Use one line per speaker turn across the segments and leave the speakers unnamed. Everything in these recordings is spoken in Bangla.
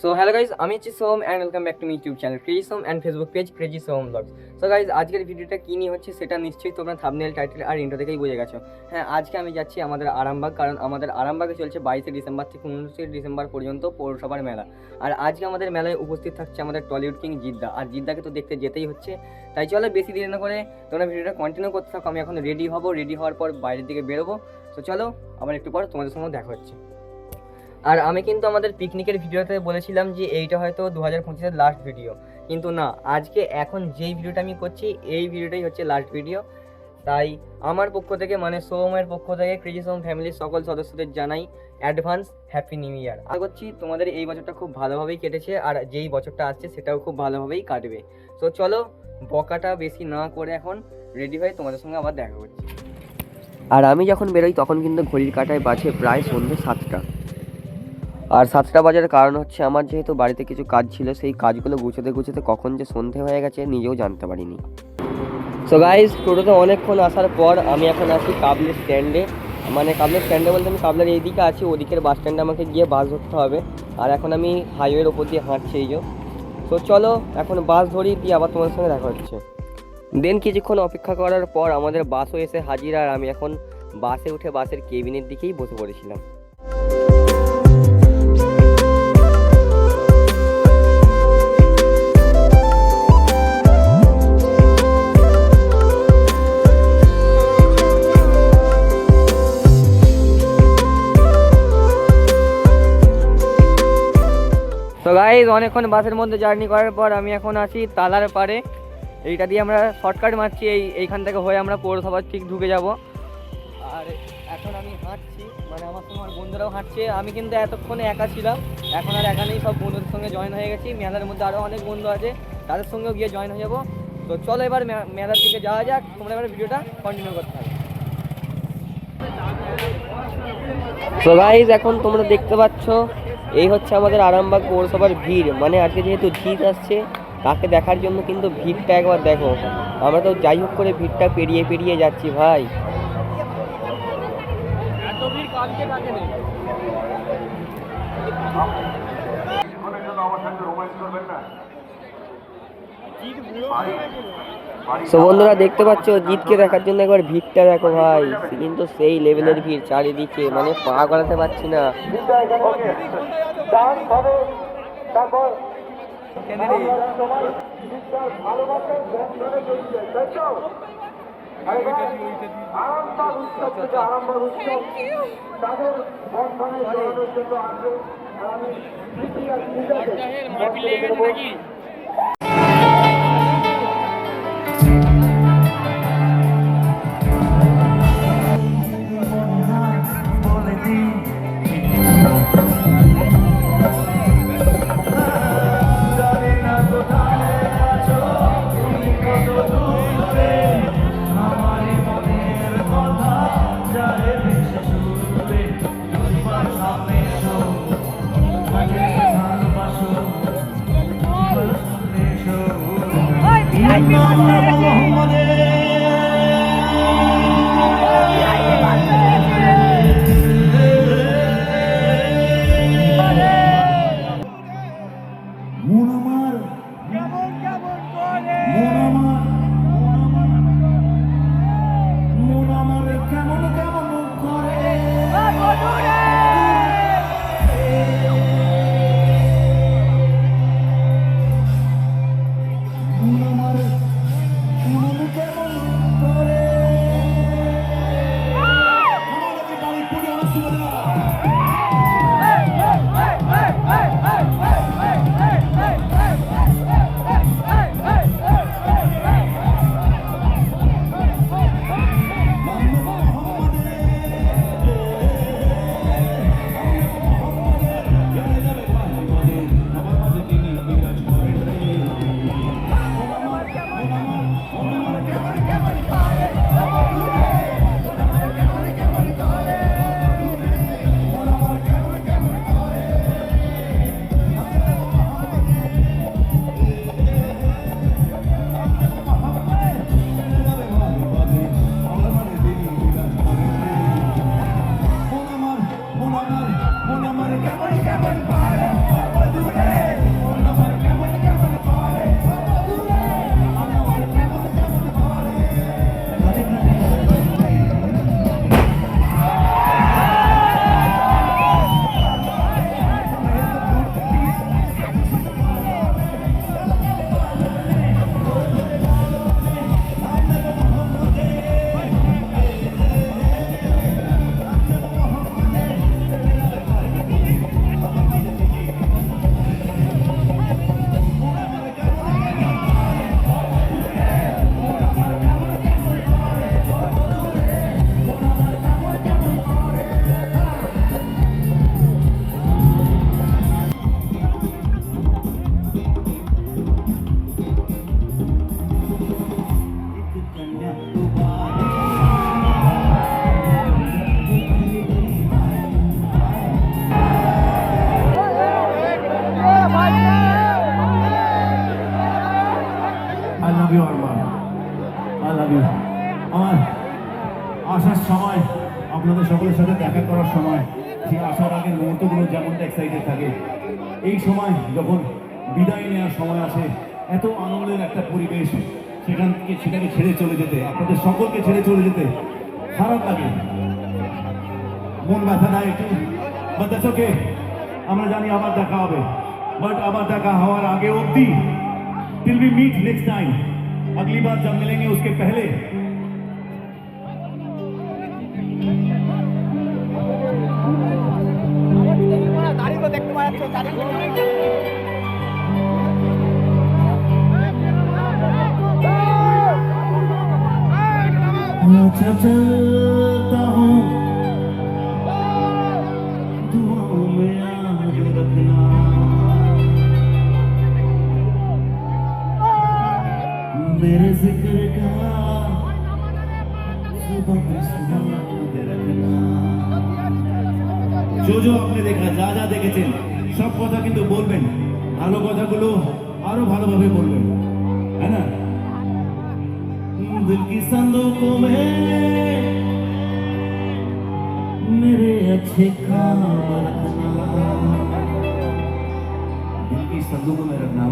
সো হ্যালো গাইজ আমি হচ্ছি Som and welcome back to me YouTube channel crazy Som and Facebook page crazy Som vlogs so guys আজকের ভিডিওটা কী নিয়ে হচ্ছে সেটা নিশ্চয়ই তোমরা থাবনেল টাইটেল আর ইন্টো থেকেই বুঝে গেছো। হ্যাঁ আজকে আমি যাচ্ছি আমাদের আরামবাগ, কারণ আমাদের আরামবাগে চলছে বাইশে ডিসেম্বর থেকে উনত্রিশে ডিসেম্বর পর্যন্ত পৌরসভার মেলা। আর আজকে আমাদের মেলায় উপস্থিত থাকছে আমাদের টলিউড কিং জিদ্দা, আর জিদ্দাকে তো দেখতে যেতেই হচ্ছে। তাই চলো বেশি দেরি না করে তোমরা ভিডিওটা কন্টিনিউ করতে থাকো, আমি এখন রেডি হব রেডি হওয়ার পর বাইরের দিকে বেরোবো। তো চলো, আবার একটু পর তোমাদের সঙ্গে দেখা হচ্ছে। আর আমি কিন্তু আমাদের পিকনিকের ভিডিওতে বলেছিলাম যে এইটা হয়তো দু হাজার পঁচিশের লাস্ট ভিডিও কিন্তু না, আজকে এখন যেই ভিডিওটা আমি করছি, এই ভিডিওটাই হচ্ছে লাস্ট ভিডিও তাই আমার পক্ষ থেকে মানে সোমের পক্ষ থেকে ক্রিজি সোম ফ্যামিলির সকল সদস্যদের জানাই অ্যাডভান্স হ্যাপি নিউ ইয়ার আশা করছি তোমাদের এই বছরটা খুব ভালোভাবেই কেটেছে, আর যেই বছরটা আসছে সেটাও খুব ভালোভাবেই কাটবে। তো চলো, বকাটা বেশি না করে এখন রেডি হয়ে তোমাদের সঙ্গে আবার দেখা করছি। আর আমি যখন বেরোই, তখন কিন্তু ঘড়ির কাটায় বাজে প্রায় সন্ধ্যে সাতটা। আর সাতটা বাজার কারণ হচ্ছে আমার যেহেতু বাড়িতে কিছু কাজ ছিল, সেই কাজগুলো গুছোতে গুছোতে কখন যে সন্ধে হয়ে গেছে নিজেও জানতে পারিনি। সো গাইজ টোটোতে অনেকক্ষণ আসার পর আমি এখন আছি কাবলের স্ট্যান্ডে মানে কাবলের স্ট্যান্ডে বলতে আমি কাবলের এইদিকে আছি, ওদিকের বাস স্ট্যান্ডে আমাকে গিয়ে বাস ধরতে হবে। আর এখন আমি হাইওয়ের ওপর দিয়ে হাঁটছি এই যে। তো চলো, এখন বাস ধরি দিয়ে আবার তোমার সঙ্গে দেখা হচ্ছে। দেন কিছুক্ষণ অপেক্ষা করার পর আমাদের বাসও এসে হাজির, আর আমি এখন বাসে উঠে বাসের কেবিনের দিকেই বসে পড়েছিলাম। গাইজ অনেকক্ষণ বাসের মধ্যে জার্নি করার পর আমি এখন আছি তালার পাড়ে। এইটা দিয়ে আমরা শর্টকাট মারছি, এই, এইখান থেকে হয়ে আমরা পৌরসভার ঠিক ঢুকে যাব। আর এখন আমি হাঁটছি মানে আমার সঙ্গে আমার বন্ধুরাও হাঁটছে। আমি কিন্তু এতক্ষণে একা ছিলাম, এখন আর একা নেই, সব বন্ধুদের সঙ্গে জয়েন হয়ে গেছি। মেলার মধ্যে আরও অনেক বন্ধু আছে, তাদের সঙ্গেও গিয়ে জয়েন হয়ে যাব। তো চলো এবার মেলার দিকে যাওয়া যাক, তোমরা এবার ভিডিওটা কন্টিনিউ করতে হবে তো গাইজ এখন তোমরা দেখতে পাচ্ছ এই হচ্ছে আমাদের আরামবাগ পৌরসভার ভিড়। মানে আজকে যেহেতু ভিড় আসছে তাকে দেখার জন্য কিন্তু ভিড়টা একবার দেখো। আমরা তো যাই হোক করে ভিড়টা পেরিয়ে পেরিয়ে যাচ্ছি ভাই। তো বন্ধুরা, দেখতে পাচ্ছ, জিতকে দেখার জন্য একবার ভিড়টা দেখো ভাই। কিন্তু সেই লেভেলের ভিড়, চারিদিকে মানে পা গলাতে পারছি না।
মন আপনাদের সকলের সাথে দেখা করার সময়, সেই আসার আগের মুহূর্তগুলো যেমনটা এক্সাইটেড থাকে। এই সময় যখন বিদায় নেওয়ার সময় আসে, এত আনন্দের একটা পরিবেশ, সেখান থেকে সেটাকে ছেড়ে চলে যেতে, আপনাদের সকলকে ছেড়ে চলে যেতে খারাপ লাগে। মন ব্যথা নেয় একটু বাচ্চাকে আমরা জানি আবার দেখা হবে। বাট আবার দেখা হওয়ার আগে অবধি till be meet next time আগলি বার जब মিলেন উসকে पहले चलता हूँ दुआओं में याद रखना मेरे जिक्र का सुबह में सुबह रखना जो जो আপনি দেখা যা যা দেখেছেন সব কথা কিন্তু বলবেন ভালো কথাগুলো আরো ভালোভাবে বলবেন হ্যাঁ না दिल की संदूकों में मेरे अच्छे काम रखना। दिल की संदूकों में रखना।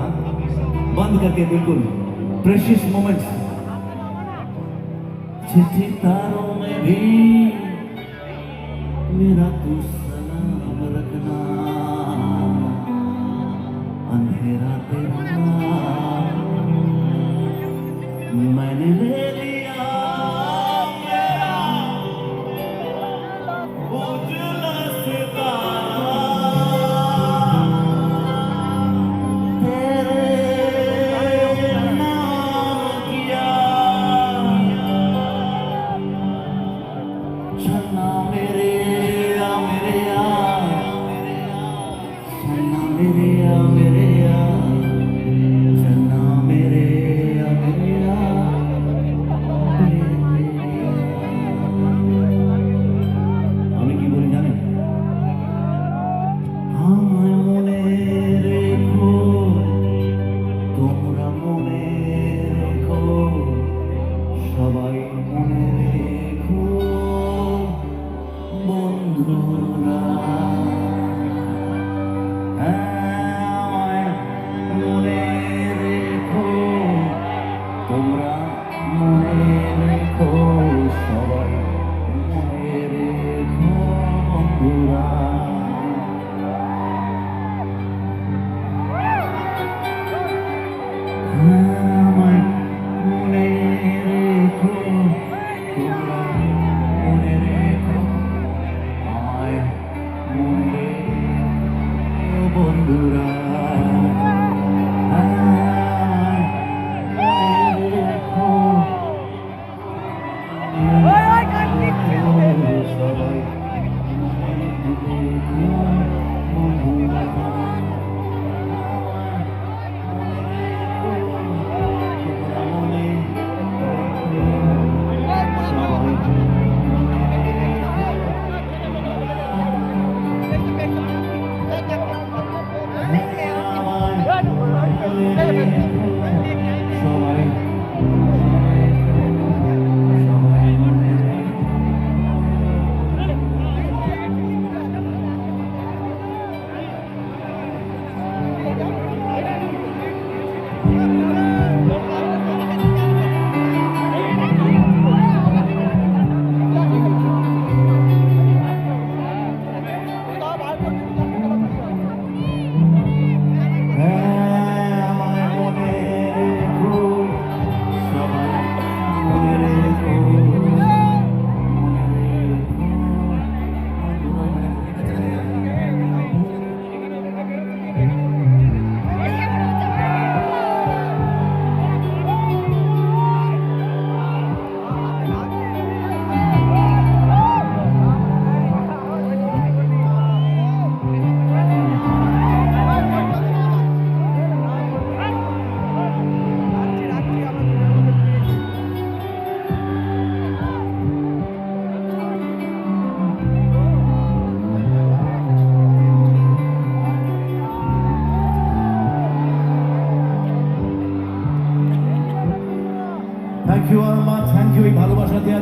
बंद करके बिल्कुल प्रेशियस मोमेंट्स चिट्ठी तारों में भी मेरा तू Oh.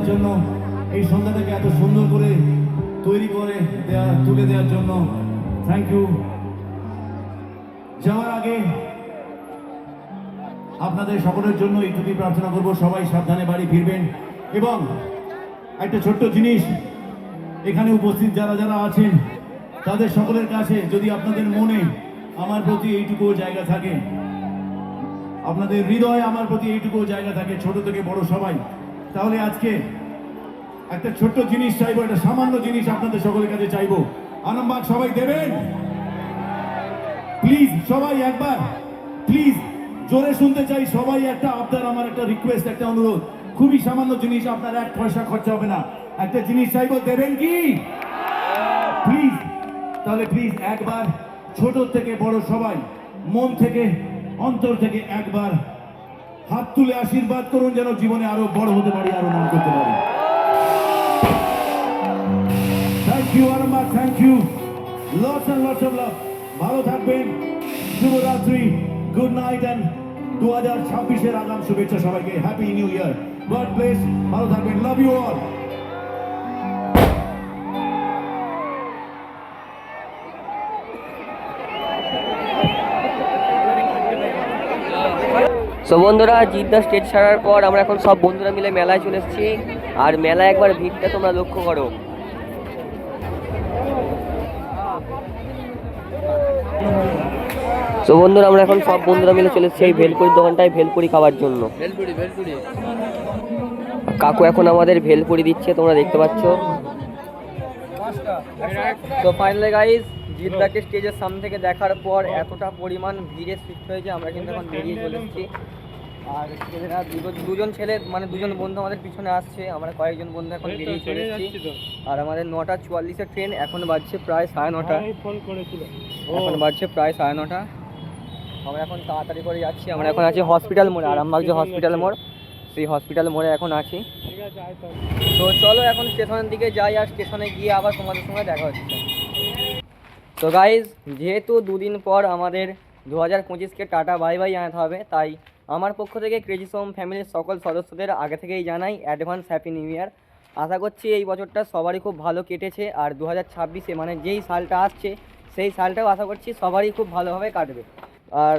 জন্য এই সন্ধ্যাটাকে এত সুন্দর করে তৈরি করে দেওয়া তুলে দেওয়ার জন্য থ্যাংক ইউ যাওয়ার আগে আপনাদের সকলের জন্য এইটুকুই প্রার্থনা করব, সবাই সাবধানে বাড়ি ফিরবেন। এবং একটা ছোট্ট জিনিস, এখানে উপস্থিত যারা যারা আছেন, তাদের সকলের কাছে যদি আপনাদের মনে আমার প্রতি এইটুকু জায়গা থাকে, আপনাদের হৃদয়ে আমার প্রতি এইটুকু জায়গা থাকে, ছোট থেকে বড় সবাই তাহলে আজকে একটা ছোট্ট জিনিস চাইব, একটা সামান্য জিনিস আপনাদের সকলের কাছে চাইব। আনন্দবাগ সবাই দেবেন? প্লিজ সবাই একবার প্লিজ জোরে শুনতে চাই, সবাই একটা আবদার, আমার একটা রিকোয়েস্ট একটা অনুরোধ। খুবই সামান্য জিনিস, আপনার এক পয়সা খরচা হবে না। একটা জিনিস চাইব, দেবেন কি? প্লিজ তাহলে প্লিজ একবার ছোট থেকে বড় সবাই, মন থেকে, অন্তর থেকে একবার হাত তুলে আশীর্বাদ করুন যেন জীবনে আরও বড় হতে পারি, আরও নাম করতে পারি। থ্যাংক ইউ আর মা thank you lots and lots of love ভালো থাকবেন। শুভরাত্রি গুড নাইট অ্যান্ড দু হাজার ছাব্বিশের আগাম শুভেচ্ছা সবাইকে। Happy new year God bless ভালো থাকবেন। লাভ ইউ অল
সো বন্ধুরা জিদ্দা স্টেজ ছাড়ার পর আমরা এখন সব বন্ধুরা মিলে মেলায় চলে এসেছি। আর মেলায় একবার ভিড়টা তোমরা লক্ষ্য করো। সো বন্ধুরা আমরা এখন সব বন্ধুরা মিলে চলে এসেছি এই ভেলপুরির দোকানটায় ভেলপুরি খাওয়ার জন্য।
ভেলপুরি ভেলপুরি।
কাকু এখন আমাদের ভেলপুরি দিচ্ছে তোমরা দেখতে পাচ্ছ। তো ফাইনালি গাইস জিদ্দাকে স্টেজের সামনে থেকে দেখার পর এতটা পরিমাণ ভিড়ের সৃষ্টি হয়েছে আমরা কিন্তু এখন বেরিয়ে চলে এসেছি আর ছেলেরা দুজন দুজন ছেলে মানে দুজন বন্ধু আমাদের পিছনে আসছে আমরা কয়েকজন বন্ধু এখন বেরিয়ে চলে এসেছি আর আমাদের নটা চুয়াল্লিশের ট্রেন এখন বাজছে প্রায় সাড়ে নটা। এখন বাজছে প্রায় সাড়ে নটা। আমরা এখন তাড়াতাড়ি করে যাচ্ছি আমরা এখন আছি হসপিটাল মোড়ে আরামবাগ যে হসপিটাল মোড় সেই হসপিটাল মোড়ে এখন আছি। তো। চলো এখন স্টেশনের দিকে যাই আর স্টেশনে গিয়ে আবার তোমাদের সঙ্গে দেখা হচ্ছে। তো গাইজ যেহেতু দুদিন পর আমাদের দু হাজার পঁচিশকে টাটা বাই বাই জানাতে হবে, তাই আমার পক্ষ থেকে ক্রেজি সোম ফ্যামিলির সকল সদস্যদের আগে থেকেই জানাই অ্যাডভান্স হ্যাপি নিউ ইয়ার আশা করছি এই বছরটা সবারই খুব ভালো কেটেছে, আর দু হাজার ছাব্বিশে মানে যেই সালটা আসছে, সেই সালটাও আশা করছি সবারই খুব ভালোভাবে কাটবে। আর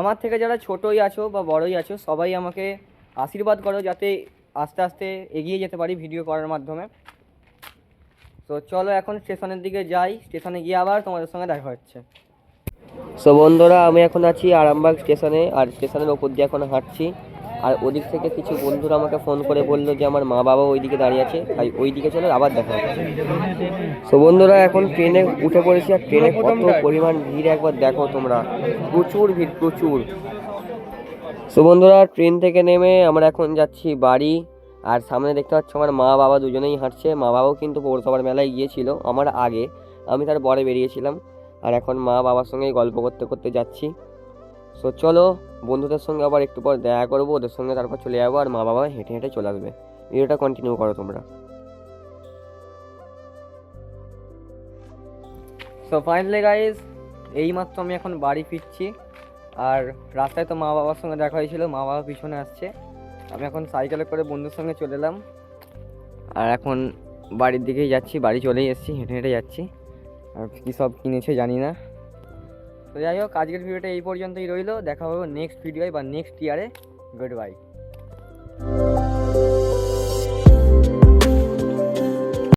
আমার থেকে যারা ছোটোই আছো বা বড়ই আছো, সবাই আমাকে আশীর্বাদ করো যাতে আস্তে আস্তে এগিয়ে যেতে পারি ভিডিও করার মাধ্যমে। তো চলো এখন স্টেশনের দিকে যাই। স্টেশনে গিয়ে আবার তোমাদের সঙ্গে দেখা হচ্ছে। সো বন্ধুরা, আমি এখন আছি আরামবাগ স্টেশনে, আর স্টেশনের ওপর দিয়ে এখন হাঁটছি। আর ওদিক থেকে কিছু বন্ধুরা আমাকে ফোন করে বলল যে, আমার মা বাবা ওইদিকে দাঁড়িয়ে আছে, তাই ওই দিকে চলে, আবার দেখা হচ্ছে সো বন্ধুরা, এখন ট্রেনে উঠে পড়েছি, আর ট্রেনে কত পরিমাণ ভিড় একবার দেখো তোমরা। প্রচুর ভিড়, প্রচুর। সো বন্ধুরা, ট্রেন থেকে নেমে আমরা এখন যাচ্ছি বাড়ি। আর সামনে দেখতে পাচ্ছ আমার মা বাবা দুজনেই হাঁটছে। মা বাবাও কিন্তু পৌরসভার মেলায় গিয়েছিল আমার আগে। আমি তার পরে বেরিয়েছিলাম আর এখন মা বাবার সঙ্গে গল্প করতে করতে যাচ্ছি। সো চলো, বন্ধুদের সঙ্গে আবার একটু পর দেখা করব, ওদের সঙ্গে তারপর চলে যাব আর মা বাবা হেঁটে হেঁটে চলে আসবে। ভিডিওটা কন্টিনিউ করো তোমরা। সো ফাইনালি গাইজ এইমাত্র আমি এখন বাড়ি ফিরছি। আর রাস্তায় তো মা বাবার সঙ্গে দেখা হয়েছিল, মা বাবা পিছনে আসছে। আমি এখন সাইকেলে করে বন্ধুর সঙ্গে চলে এলাম। আর এখন বাড়ির দিকেই যাচ্ছি, বাড়ি চলেই এসেছি, হেঁটে হেঁটে যাচ্ছি। আর কী সব কিনেছে জানি না। তো যাই হোক, আজকের ভিডিওটা এই পর্যন্তই রইল। দেখা হবে নেক্সট ভিডিওয় বা নেক্সট ইয়ারে গুড বাই